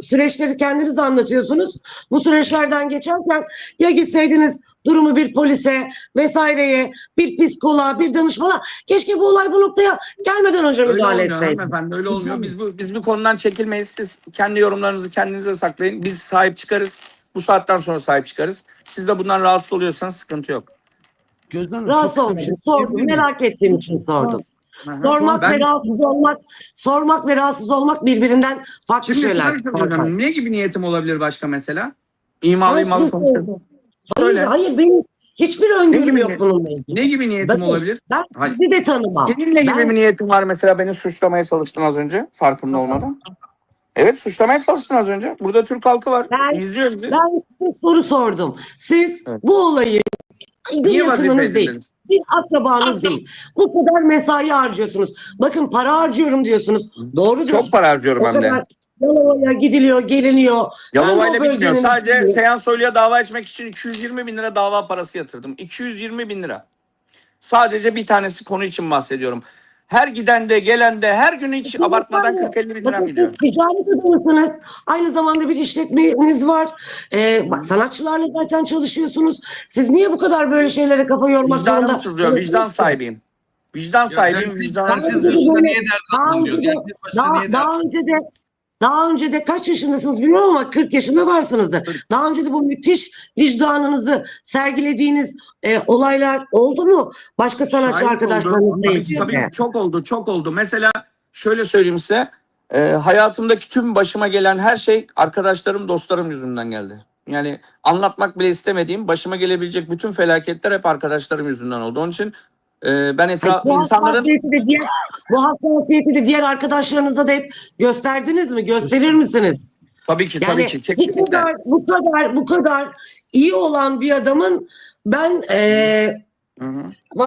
süreçleri kendiniz anlatıyorsunuz. Bu süreçlerden geçerken ya gitseydiniz durumu bir polise vesaireye, bir psikoloğa, bir danışmana keşke bu olay bu noktaya gelmeden önce Öyle müdahale olmuyor etseydi. hanımefendi öyle olmuyor. Biz bu, biz bu konudan çekilmeyiz. Siz kendi yorumlarınızı kendinize saklayın. Biz sahip çıkarız. Bu saatten sonra sahip çıkarız. Siz de bundan rahatsız oluyorsanız sıkıntı yok. Gözden Rahatsız bir şey. Sordum. Merak ettiğim için sordum. Hı. Sormak Ben- ve rahatsız olmak, sormak ve rahatsız olmak birbirinden farklı Şimdi şeyler. söyleyeceğim. Ne gibi niyetim olabilir başka mesela? İmalı Ben imalı konuşalım. Hayır, hayır benim hiçbir öngörüm yok bununla ilgili. Ne gibi niyetim Bakın, olabilir? Ben Hayır. sizi de tanımam. Senin ne gibi Ben- bir niyetin var mesela beni suçlamaya çalıştın az önce farkında olmadan. Evet suçlamaya çalıştın az önce. Burada Türk halkı var. Ben- İzliyoruz. Ben size soru sordum. Siz Evet. bu olayı bir Niye yakınınız değil, bir akrabanız değil. Bu kadar mesai harcıyorsunuz. Bakın para harcıyorum diyorsunuz. Doğrudur. Çok para harcıyorum o hem de. kadar Yalova'ya gidiliyor, geliniyor. Ben de Yalova'yla bitmiyor. bölgenin- Sadece Seyhan Soylu'ya dava açmak için 220 bin lira dava parası yatırdım. 220 bin lira. Sadece bir tanesi konu için bahsediyorum. Her giden de gelen de her gün hiç Bakın abartmadan efendim, 40-50 bin lira Bakın gidiyor. siz ticaret adamısınız. Aynı zamanda bir işletmeniz var. Ee, sanatçılarla zaten çalışıyorsunuz. Siz niye bu kadar böyle şeylere kafa yormak Vicdanım zorunda? sızlıyor. Vicdan sahibiyim. Vicdan sahibiyim. dersiz- Vicdanım dersiz böyle- niye dert Daha de- Dersiz başına Daha, niye daha dert önce de daha önce de kaç yaşındasınız bilmiyorum ama 40 yaşında varsınızdır. Daha önce de bu müthiş vicdanınızı sergilediğiniz e, olaylar oldu mu? Başka sanatçı Şahit arkadaşlarınızla oldum. Tabii, ilgili. tabii çok oldu, çok oldu. Mesela şöyle söyleyeyim size. e, hayatımdaki tüm başıma gelen her şey arkadaşlarım, dostlarım yüzünden geldi. Yani anlatmak bile istemediğim başıma gelebilecek bütün felaketler hep arkadaşlarım yüzünden oldu. Onun için e, ben etraf Bu insanların hassasiyeti de diğer, bu hassasiyeti de diğer arkadaşlarınıza da hep gösterdiniz mi? Gösterir misiniz? tabii ki tabii ki bu kadar bu kadar bu kadar iyi olan bir adamın ben e, Hı hı.